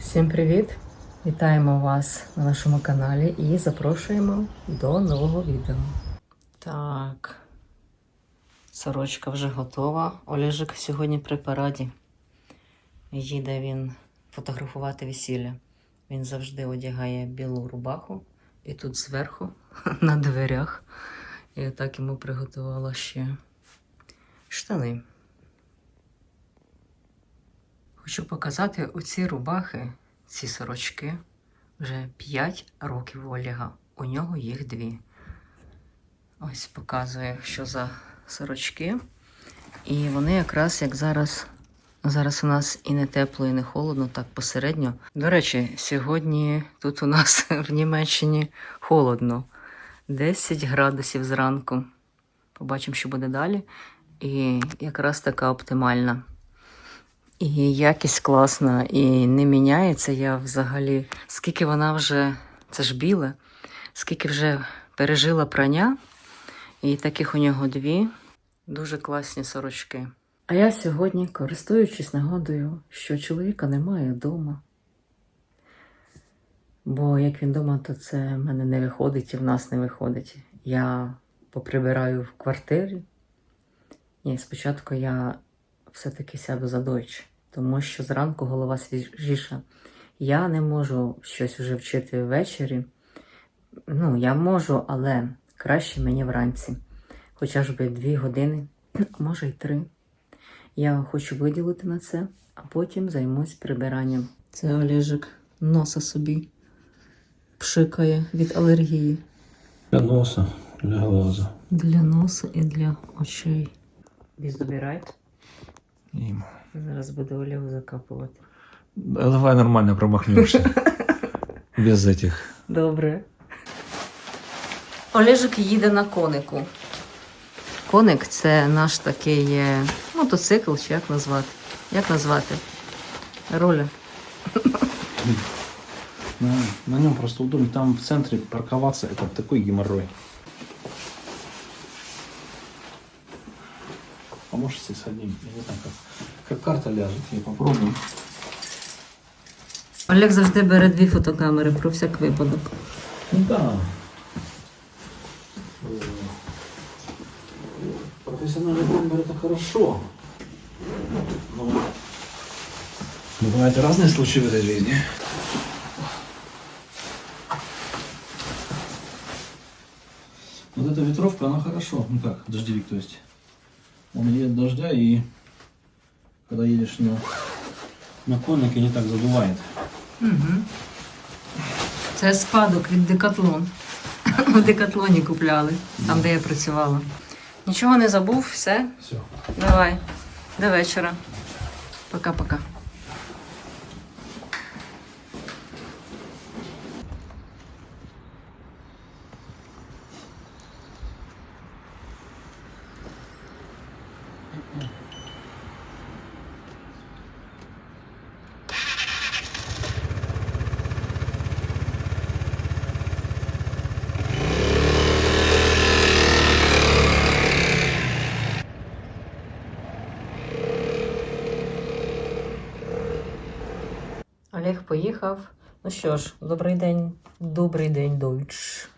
Всім привіт! Вітаємо вас на нашому каналі і запрошуємо до нового відео. Так, сорочка вже готова. Олежик сьогодні при параді. Їде він фотографувати весілля. Він завжди одягає білу рубаху і тут зверху на дверях. І так йому приготувала ще штани. Хочу показати оці рубахи, ці сорочки. Вже 5 років у Олега. У нього їх дві. Ось показую, що за сорочки. І вони якраз як зараз. Зараз у нас і не тепло, і не холодно, так посередньо. До речі, сьогодні тут у нас в Німеччині холодно. 10 градусів зранку. Побачимо, що буде далі. І якраз така оптимальна. І якість класна, і не міняється я взагалі. Скільки вона вже, це ж біле, скільки вже пережила прання, і таких у нього дві дуже класні сорочки. А я сьогодні, користуючись нагодою, що чоловіка немає вдома. Бо як він вдома, то це в мене не виходить і в нас не виходить. Я поприбираю в квартирі. Ні, спочатку я все-таки сяду за дойч, тому що зранку голова свіжіша. Я не можу щось уже вчити ввечері. Ну, я можу, але краще мені вранці. Хоча ж би дві години, може й три. Я хочу виділити на це, а потім займусь прибиранням. Це Олежик носа собі пшикає від алергії. Для носа, для глаза. Для носа і для очей. Дізобірайт. І... Зараз буде Олегу закапувати. Давай нормально промахнешься. Без этих. Добре. Олежик їде на конику. Коник це наш такий е, мотоцикл, чи як назвати? Як назвати? Роля. На, на нем просто удобно. Там в центре парковаться это такой геморрой. Поможете с одним? Я не знаю, как, как карта ляжет. Я попробую. Олег завжди бере дві фотокамери про всяк випадок. Ну да. Профессиональный камера это хорошо. Но бывают разные случаи в этой жизни. Вот эта ветровка, она хорошо. Ну как, дождевик, то есть. Он едет дождя и когда едешь на, на коннике, не так задувает. Угу. Це спадок від Декатлон. В Декатлоні купляли, там, де я працювала. Нічого не забув, все. Все. Давай. До вечора. Пока-пока. Олег поїхав. Ну що ж, добрий день, добрий день, Дойч.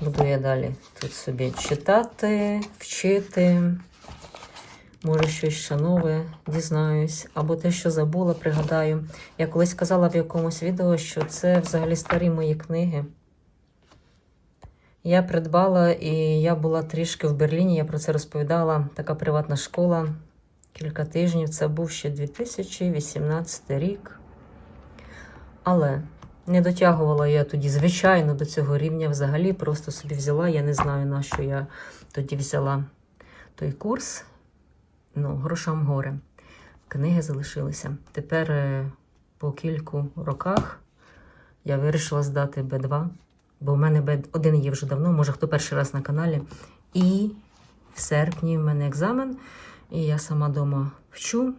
Буду я далі тут собі читати, вчити. Може, щось ще нове дізнаюсь. Або те, що забула, пригадаю. Я колись казала в якомусь відео, що це взагалі старі мої книги. Я придбала і я була трішки в Берліні, я про це розповідала. Така приватна школа. Кілька тижнів. Це був ще 2018 рік. Але не дотягувала я тоді, звичайно, до цього рівня взагалі. Просто собі взяла. Я не знаю, на що я тоді взяла той курс. Ну, грошам горе. Книги залишилися. Тепер е, по кільку роках я вирішила здати Б2, бо в мене Б1 є вже давно, може хто перший раз на каналі. І в серпні в мене екзамен, і я сама вдома вчу.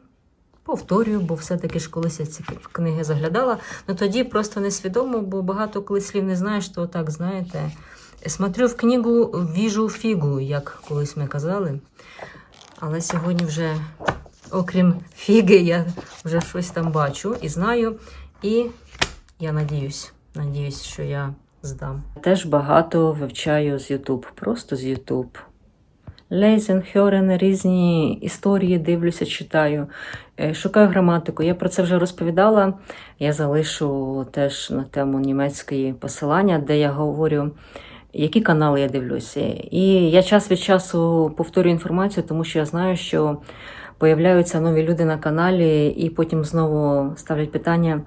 Повторюю, бо все-таки ж колись я ці книги заглядала. Ну тоді просто несвідомо, бо багато коли слів не знаєш, то так, знаєте. Смотрю в книгу, віжу фігу, як колись ми казали. Але сьогодні вже, окрім фіги, я вже щось там бачу і знаю. І я надіюсь, надіюсь, що я здам. Теж багато вивчаю з YouTube, просто з YouTube. Лейзен, Хьорен, різні історії дивлюся, читаю. Е, Шукаю граматику. Я про це вже розповідала. Я залишу теж на тему німецької посилання, де я говорю, які канали я дивлюся. І я час від часу повторюю інформацію, тому що я знаю, що появляються нові люди на каналі, і потім знову ставлять питання.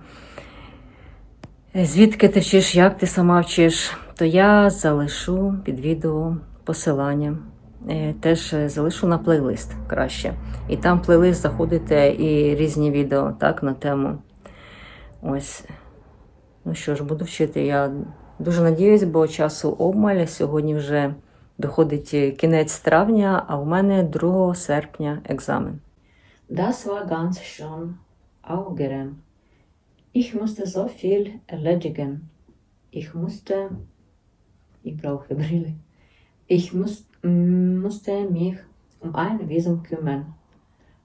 Звідки ти вчиш, як ти сама вчиш, то я залишу під відео посилання. Е, Теж е, залишу на плейлист краще. І там плейлист заходите і різні відео так, на тему. Ось. Ну що ж, буду вчити. Я дуже надіюсь, бо часу обмаль. Сьогодні вже доходить е, кінець травня, а у мене 2 серпня екзамен. Das war ganz schön aufgeregt. Ich musste so viel erledigen. Ich musste, ich brauche Brille. Ich muss, mm, musste mich um ein Visum kümmern,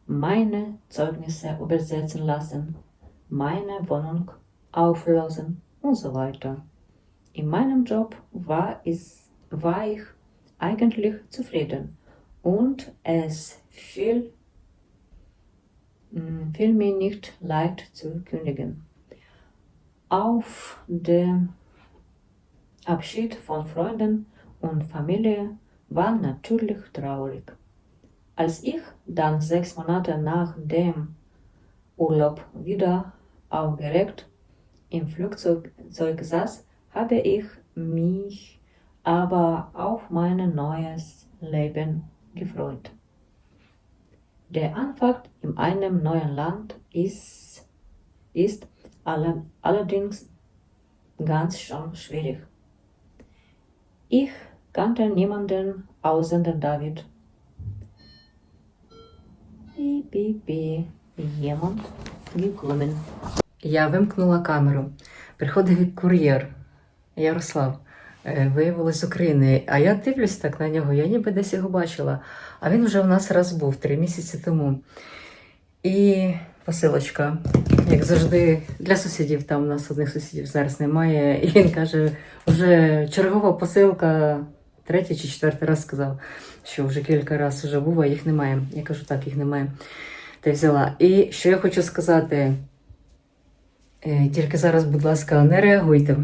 meine Zeugnisse übersetzen lassen, meine Wohnung auflösen und so weiter. In meinem Job war, es, war ich eigentlich zufrieden und es fiel, mm, fiel mir nicht leicht zu kündigen. Auf den Abschied von Freunden und Familie war natürlich traurig. Als ich dann sechs Monate nach dem Urlaub wieder aufgeregt im Flugzeug Zeug saß, habe ich mich aber auf mein neues Leben gefreut. Der Anfang in einem neuen Land ist, ist alle, allerdings ganz schön schwierig. Ich kannte niemanden außer David. Я вимкнула камеру. Приходив кур'єр Ярослав. Е, Виявилось з України. А я дивлюсь так на нього, я ніби десь його бачила. А він вже у нас раз був три місяці тому. І посилочка, як завжди, для сусідів. Там у нас одних сусідів зараз немає. І він каже: вже чергова посилка, третій чи четвертий раз сказав, що вже кілька разів вже був, а їх немає. Я кажу, так, їх немає. Й взяла. І що я хочу сказати, Е, тільки зараз, будь ласка, не реагуйте.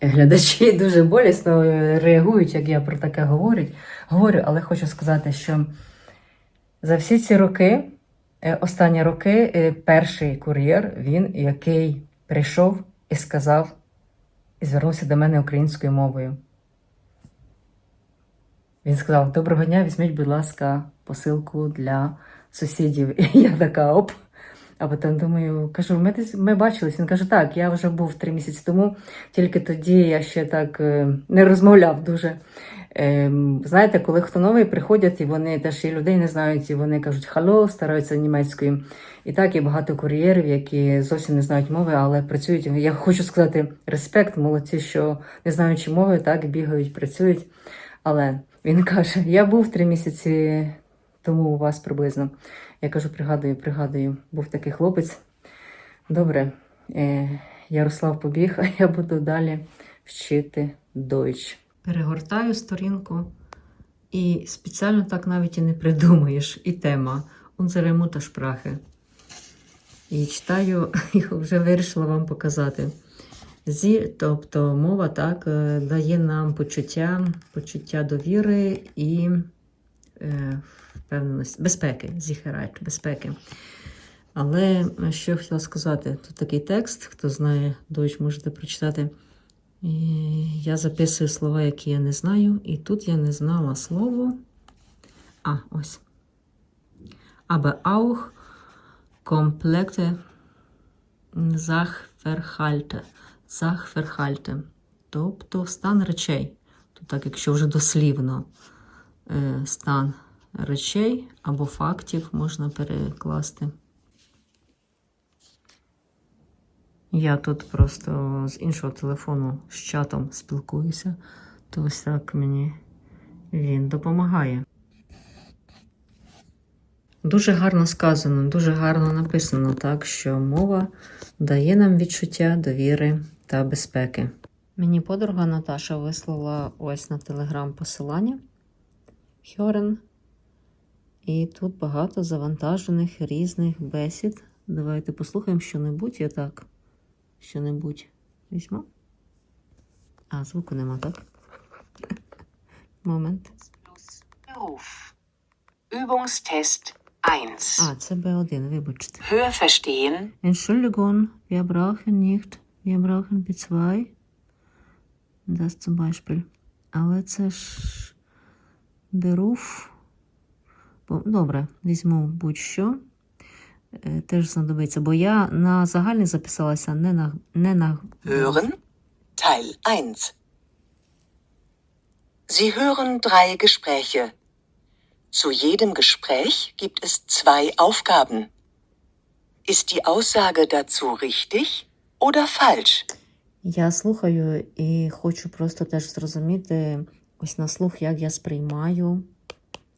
Глядачі дуже болісно е, реагують, як я про таке говорю. говорю, але хочу сказати, що за всі ці роки, е, останні роки, перший кур'єр, він, який прийшов і сказав, і звернувся до мене українською мовою. Він сказав: Доброго дня, візьміть, будь ласка, посилку для сусідів. І я така оп. А потім думаю, кажу, ми десь ми бачились. Він каже, так, я вже був три місяці тому, тільки тоді я ще так е, не розмовляв дуже. Ем, знаєте, коли хто новий приходять, і вони теж і людей не знають, і вони кажуть хало, стараються німецькою. І так, є багато кур'єрів, які зовсім не знають мови, але працюють. Я хочу сказати респект, молодці, що не знаючи мови, так бігають, працюють. Але він каже: я був три місяці тому у вас приблизно. Я кажу, пригадую, пригадую, був такий хлопець. Добре, е, Ярослав побіг, а я буду далі вчити дойч. Перегортаю сторінку, і спеціально так навіть і не придумаєш. І тема Unsere Muttersprache. І читаю, і вже вирішила вам показати. Зі, тобто мова так, е, дає нам почуття, почуття довіри і е, впевненості, безпеки, зіхерайт, безпеки. Але е, що я хотіла сказати, тут такий текст, хто знає дощ, можете прочитати. І я записую слова, які я не знаю, і тут я не знала слово. А, ось. Aber auch komplette Sachverhalte. Sachverhalte. Тобто стан речей. Тут так, якщо вже дослівно е, стан речей або фактів можна перекласти. Я тут просто з іншого телефону з чатом спілкуюся, то ось так мені він допомагає. дуже гарно сказано, дуже гарно написано, так що мова дає нам відчуття довіри та безпеки. Мені подруга Наташа вислала ось на телеграм посилання Хьорен. І тут багато завантажених різних бесід. Давайте послухаємо що-небудь. Я так що-небудь візьму. А, звуку нема, так? Момент. Übungstest 1. А, це Б1, вибачте. Hörverstehen. Entschuldigung, wir brauchen nicht, wir brauchen B2. Das zum Beispiel. Але це ж Beruf. Бо- Добре, візьму будь-що. Е, Теж знадобиться, бо я на загальний записалася не на, не на Hören. Teil 1. Sie hören drei Gespräche. Zu jedem Gespräch gibt es zwei Aufgaben. Ist die Aussage dazu richtig Oder falsch? Я слухаю і хочу просто теж зрозуміти ось на слух, як я сприймаю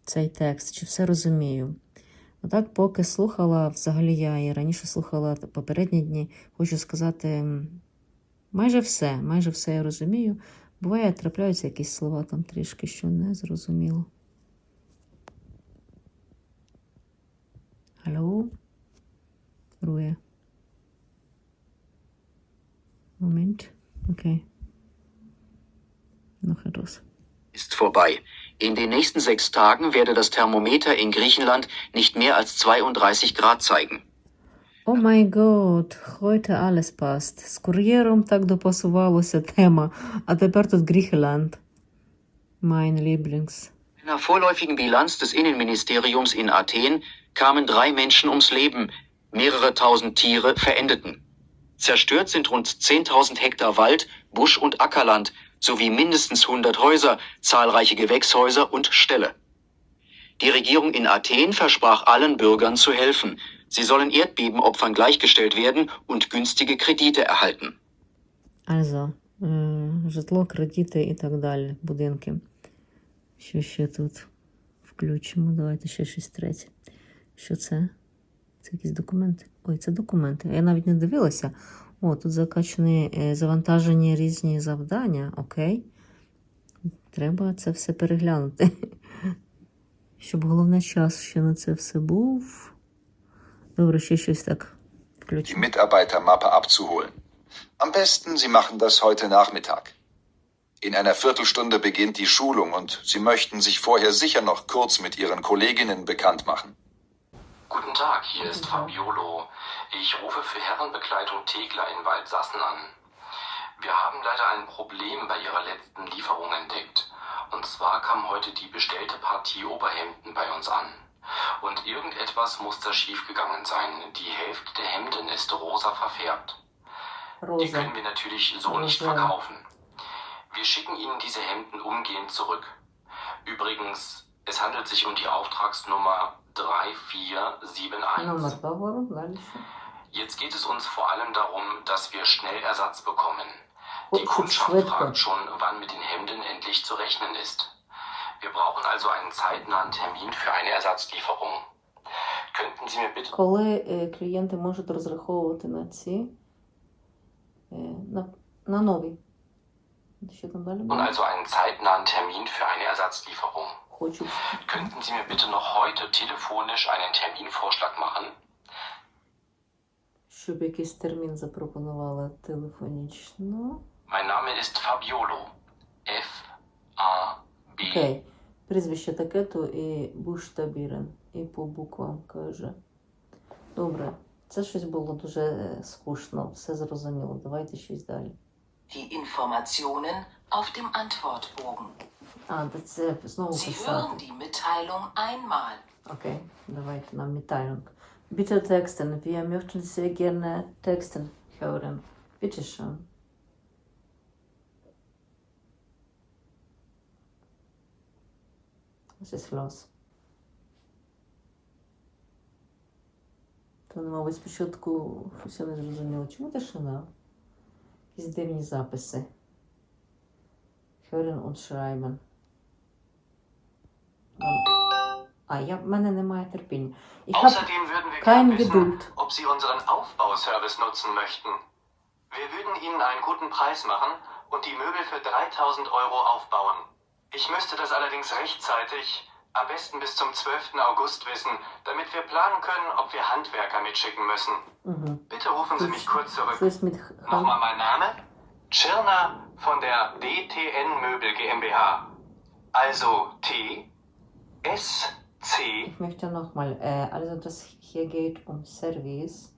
цей текст, чи все розумію. Отак, поки слухала, взагалі я і раніше слухала попередні дні, хочу сказати, майже все, майже все я розумію. Буває, трапляються якісь слова там трішки, що не зрозуміло. Алло? Рує. Moment. Okay. Noch etwas. ist vorbei. In den nächsten sechs Tagen werde das Thermometer in Griechenland nicht mehr als 32 Grad zeigen. О май год, heute alles passt. З кур'єром так допасувалося тема, а тепер тут Гріхеланд. Mein Lieblings. In einer vorläufigen Bilanz des Innenministeriums in Athen kamen drei Menschen ums Leben, mehrere tausend Tiere verendeten. Zerstört sind rund 10.000 Hektar Wald, Busch- und Ackerland sowie mindestens 100 Häuser, zahlreiche Gewächshäuser und Ställe. Die Regierung in Athen versprach allen Bürgern zu helfen. Sie sollen Erdbebenopfern gleichgestellt werden und günstige Kredite erhalten. Also, е, житло, кредити і так далі, будинки. Що ще тут включимо? Давайте ще щось третє. Що це? Це якісь документи? Ой, це документи. Я навіть не дивилася. О, тут закачані е, завантажені різні завдання. Окей. Треба це все переглянути. Щоб головне час ще на це все був. Добре, ще щось так die. Mitarbeitermappe abzuholen. Am besten, Sie machen das heute Nachmittag. In einer Viertelstunde beginnt die Schulung und Sie möchten sich vorher sicher noch kurz mit Ihren Kolleginnen bekannt machen. Guten Tag, hier ist Fabiolo. Ich rufe für Herrenbekleidung Tegler in Waldsassen an. Wir haben leider ein Problem bei Ihrer letzten Lieferung entdeckt. Und zwar kam heute die bestellte Partie Oberhemden bei uns an. Und irgendetwas muss da schiefgegangen sein. Die Hälfte der Hemden ist rosa verfärbt. Die können wir natürlich so nicht Rosa. verkaufen. Wir schicken Ihnen diese Hemden umgehend zurück. Übrigens, es handelt sich um die Auftragsnummer 3471. Номер договору, далі. що? Jetzt geht es uns vor allem darum, dass wir schnell Ersatz bekommen. Die Хочуть Kundschaft швидко. fragt schon, wann mit den Hemden endlich zu rechnen ist. Wir brauchen also einen zeitnahen Termin für eine Ersatzlieferung. Könnten Sie mir bitte Коли е, клієнти можуть розраховувати на ці, е, на, на нові. Що там далі und буде? also einen zeitnahen Termin für eine Ersatzlieferung? Хочуть. Könnten Sie mir bitte noch heute telefonisch einen Terminvorschlag machen? Щоб якийсь термін запропонували телефонічно. Mein Name ist Fabiolo. F A B Окей. Прізвище таке-то і Буштабірен. І по буквам каже. Добре. Це щось було дуже е, скучно, все зрозуміло. Давайте щось далі. Die Informationen auf dem Antwortbogen. А, та це знову Sie писати. hören die Mitteilung einmal. Okay, давайте нам Mitteilung. Bitte texten. Wir möchten sehr gerne texten hören. Bitte schön. Was ist los? То, мабуть, спочатку щось я не зрозуміло. Чому тишина? Якісь дивні записи. können und schreiben. Ah, ja, meine Nummer bin. Ich Außerdem würden wir gerne wissen, Geduld. ob Sie unseren Aufbauservice nutzen möchten. Wir würden Ihnen einen guten Preis machen und die Möbel für 3000 Euro aufbauen. Ich müsste das allerdings rechtzeitig, am besten bis zum 12. August wissen, damit wir planen können, ob wir Handwerker mitschicken müssen. Mhm. Bitte rufen Sie mich kurz zurück. Nochmal mein Name? Tschirner von der DTN Möbel GmbH. Also T S C Ich möchte nochmal, äh, also das hier geht um Service,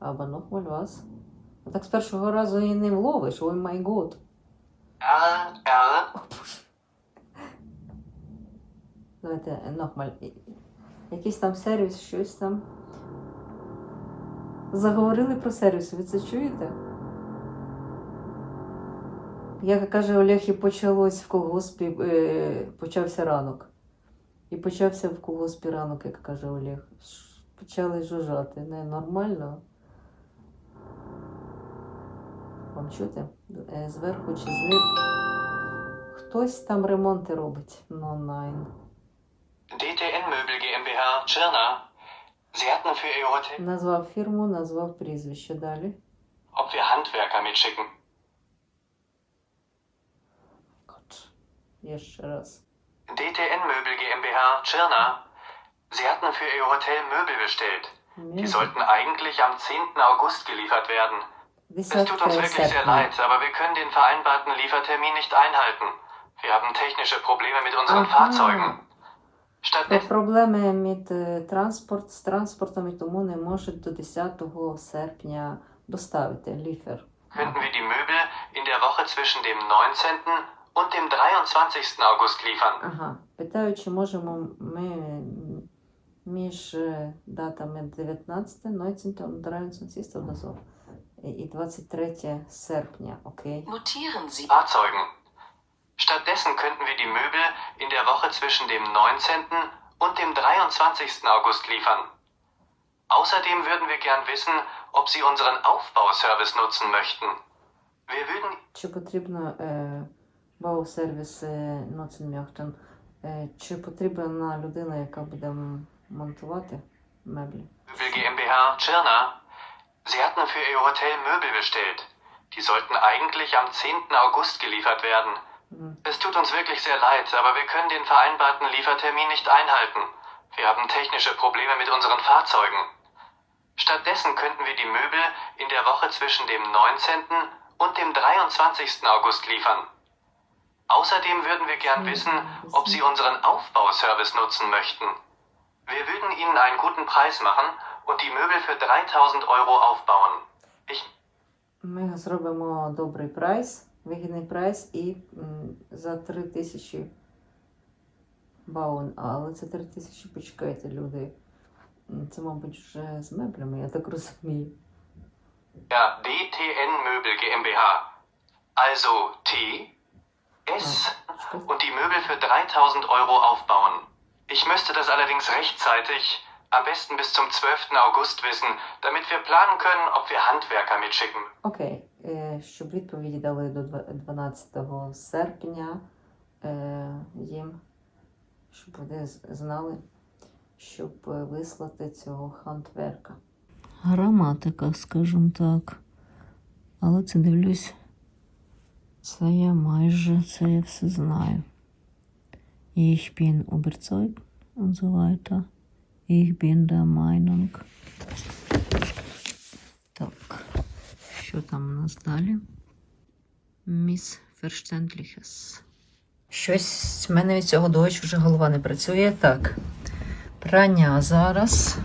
aber nochmal was? Ну, Так з першого разу і не вловиш, ой май год. R R О, Боже. Давайте е, nochmal. І- Якийсь там сервіс, щось там. Заговорили про сервіс, ви це чуєте? Як каже Олег, і почалось в колгоспі, е, почався ранок. І почався в колгоспі ранок, як каже Олег. Почали жужжати. Не нормально. Вам чути? Е, Зверху чи знизу. Хтось там ремонти робить. Ну, найн. DTN Möbel GmbH Tschirner. Sie hatten für Ihr Hotel, Назвав фірму, назвав прізвище далі. ob wir Handwerker mitschicken. Є ще раз. DTN Möbel GmbH Tschirner. Sie hatten für Ihr Hotel Möbel bestellt. Die sollten eigentlich am 10. August geliefert werden. Es tut uns wirklich sehr leid, aber wir können den vereinbarten Liefertermin nicht einhalten. Wir haben technische Probleme mit unseren Aha. Fahrzeugen. Про Stattdessen проблеми мід е, транспорт з транспортом і тому не можуть до 10 серпня доставити ліфер. könnten wir die Möbel in der Woche zwischen dem 19. und dem 23. August liefern. Ага. Питаю, чи можемо ми м, між е, датами 19, 19 und 23 oder so і і 23 серпня, окей? Notieren Sie Fahrzeugen. Stattdessen könnten wir die Möbel in der Woche zwischen dem 19. und dem 23. August liefern. Außerdem würden wir gern wissen, ob Sie unseren Aufbauservice nutzen möchten. Wir würden Чи потрібно е, бау-сервіс е, Ноценмяхтен? Е, чи потрібна людина, яка буде м- монтувати меблі? Möbel GmbH Tschirner. Sie hatten für Ihr Hotel Möbel bestellt. Die sollten eigentlich am 10. August geliefert werden. Мгм. Es tut uns wirklich sehr leid, aber wir können den vereinbarten Liefertermin nicht einhalten. Wir haben technische Probleme mit unseren Fahrzeugen. Stattdessen könnten wir die Möbel in der Woche zwischen dem 19. und dem 23. August liefern. Außerdem würden wir gern wissen, ob Sie unseren Aufbauservice nutzen möchten. Wir würden Ihnen einen guten Preis machen und die Möbel für 3000 Euro aufbauen. Ich Ми зробимо добрий прайс, вигідний прайс і м, за 3 тисячі баун. Але це 3 тисячі, почекайте, люди. М, Це, мабуть, вже з меблями, я так розумію. Ja, DTN Möbel GmbH. Also T, S Чекайте. und die Möbel für 3000 Euro aufbauen. Ich müsste das allerdings rechtzeitig, am besten bis zum 12. August wissen, damit wir planen können, ob wir Handwerker mitschicken. Окей, е, щоб відповіді дали до два- 12 серпня е, їм, щоб вони з- знали, щоб е, вислати цього хантверка. Граматика, скажімо так. Але це дивлюсь, Це я майже це я все знаю. Ich bin überzeugt und so weiter. Ich bin. Так. Що там у нас далі? Міс Verständliches. Щось в мене від цього дощ вже голова не працює. Так. Прання зараз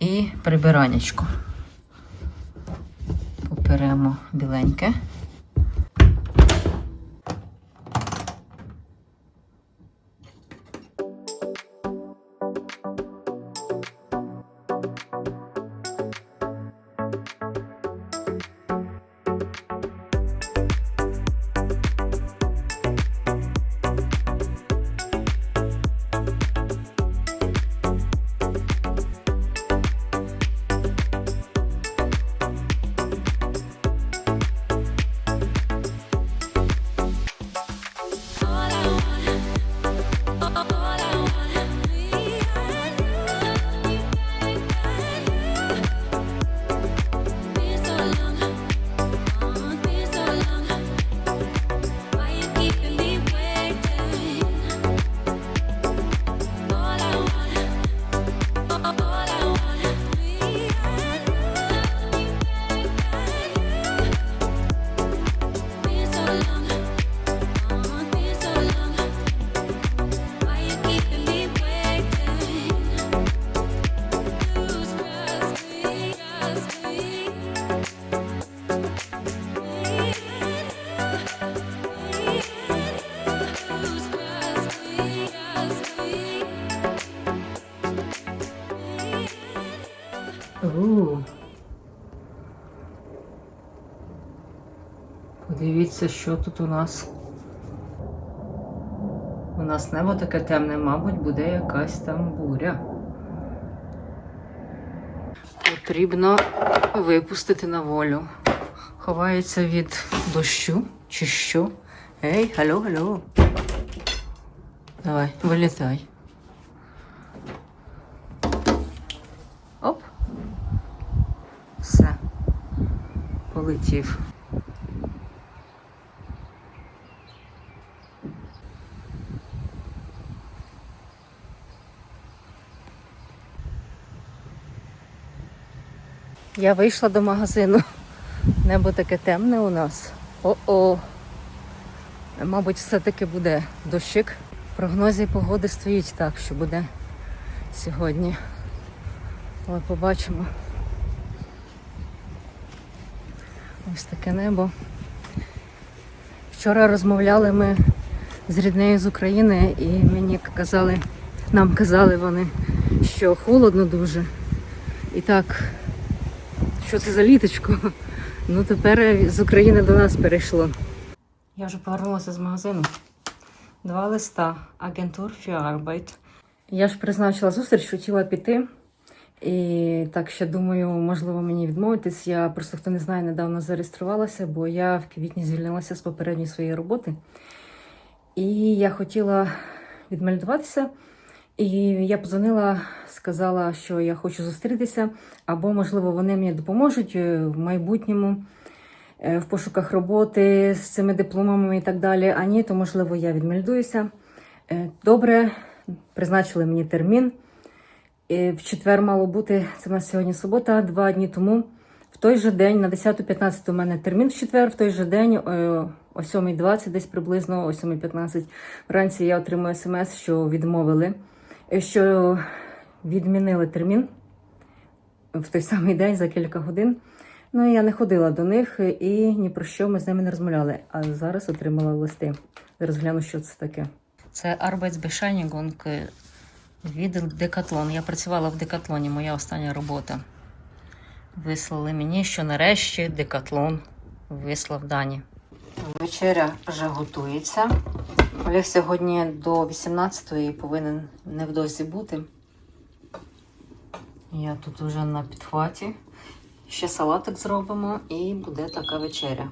і прибиранечко. Поперемо біленьке. Дивіться, що тут у нас. У нас небо таке темне, мабуть, буде якась там буря. Потрібно випустити на волю. Ховається від дощу чи що. Ей, алло, алло. Давай, вилітай. Оп. Все. Полетів. Я вийшла до магазину. Небо таке темне у нас. О-о. Мабуть, все-таки буде дощик. В прогнозі погоди стоїть так, що буде сьогодні. Але побачимо. Ось таке небо. Вчора розмовляли ми з ріднею з України і мені казали, нам казали вони, що холодно дуже. І так, що це за літочко? Ну тепер з України до нас перейшло. Я вже повернулася з магазину. Два листа. Агентур Arbeit. Я ж призначила зустріч, хотіла піти. І так ще думаю, можливо, мені відмовитись. Я просто хто не знає, недавно зареєструвалася, бо я в квітні звільнилася з попередньої своєї роботи. І я хотіла відмельдуватися. І я подзвонила, сказала, що я хочу зустрітися, або, можливо, вони мені допоможуть е, в майбутньому е, в пошуках роботи з цими дипломами і так далі. А ні, то, можливо, я відмельдуюся. Е, Добре, призначили мені термін. В четвер мало бути, це в нас сьогодні субота, два дні тому. В той же день, на 10.15 у мене термін в четвер, в той же день, о 7.20, десь приблизно, о 7.15 вранці я отримую смс, що відмовили, що відмінили термін в той самий день за кілька годин. Ну, я не ходила до них е, і ні про що ми з ними не розмовляли. А зараз отримала листи. Зараз гляну, що це таке. Це Arbeitsbescheinigung е, від Декатлон. Я працювала в Декатлоні, моя остання робота. Вислали мені, що нарешті Декатлон вислав дані. Вечеря вже готується. Олег сьогодні до 18-ї повинен невдовзі бути. Я тут уже на підхваті. Ще салатик зробимо і буде така вечеря.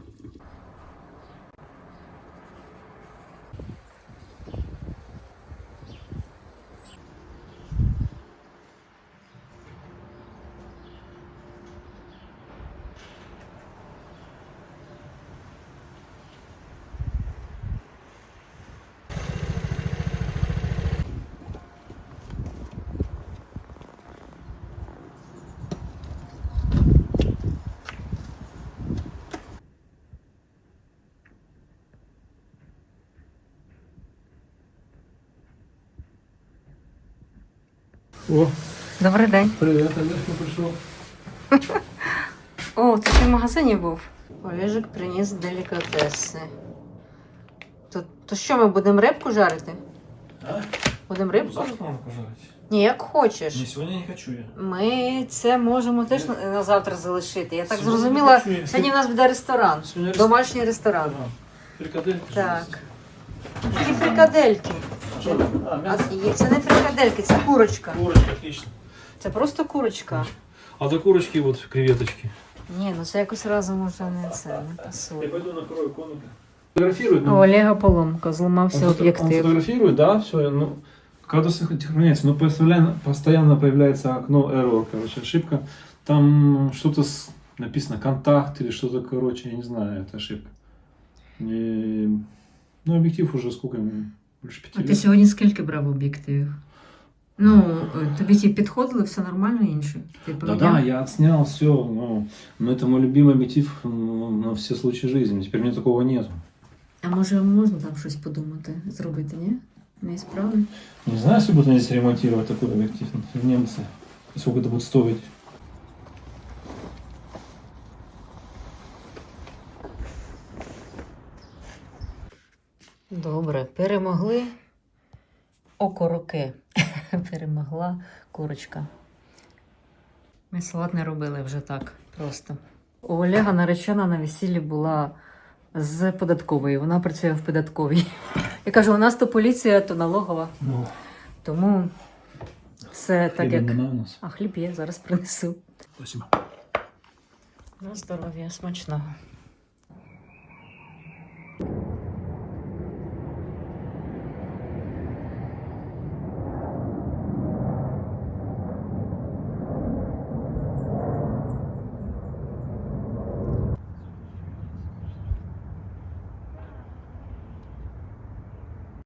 О, Добрий день. привет, Олежка пришел. О, ти ще в магазині був. Олежик приніс делікатеси. То, то що ми будемо рибку жарити? А? Будемо рибку? Завтра надо пожарить. Ні, як хочеш. Не, сегодня не хочу я. Ми це можемо теж на, на завтра залишити. Я так Сьогодні зрозуміла, хочу я. сьогодні у нас буде ресторан. Сьогодні ресторан. Домашній ресторан. Фрикадельки. Так. Які фрикадельки. Что? А, А мясо. є- це не фрикадельки, це курочка. Курочка, отлично. Це просто курочка. А до курочки вот креветочки. Ні, ну це якось разом уже не це не Я пасує. пойду накрою комнату. Фотографирует. У Олега поломка, зламався Он, фото- он об'єктив. фотографирует, да, все, ну, когда сохраняется, но постоянно, постоянно появляется окно error, короче, ошибка. Там что-то с- написано контакт или что-то, короче, я не знаю, это ошибка. И, ну, объектив уже сколько? больше пяти А ти лет. сьогодні скільки брав об'єктивів? Ну, е, тобі ті підходили, все нормально інші? Ти Да, поміняв? да, я отснял все, ну, но это мой любимый объектив ну, на все случаи жизни. Теперь у меня такого нету. А може можна там щось подумати, зробити, ні? Неісправно? Не знаю, если будут здесь ремонтировать такой объектив в немцы. Сколько это будет стоить. Добре, перемогли окороки. Перемогла курочка. Ми салат не робили вже так просто. У Олега наречена на весіллі була з податкової. Вона працює в податковій. Я кажу, у нас то поліція, то налогова. Ну, Тому все так як. нема у нас. А хліб є, зараз принесу. Спасибо. На здоров'я, смачного.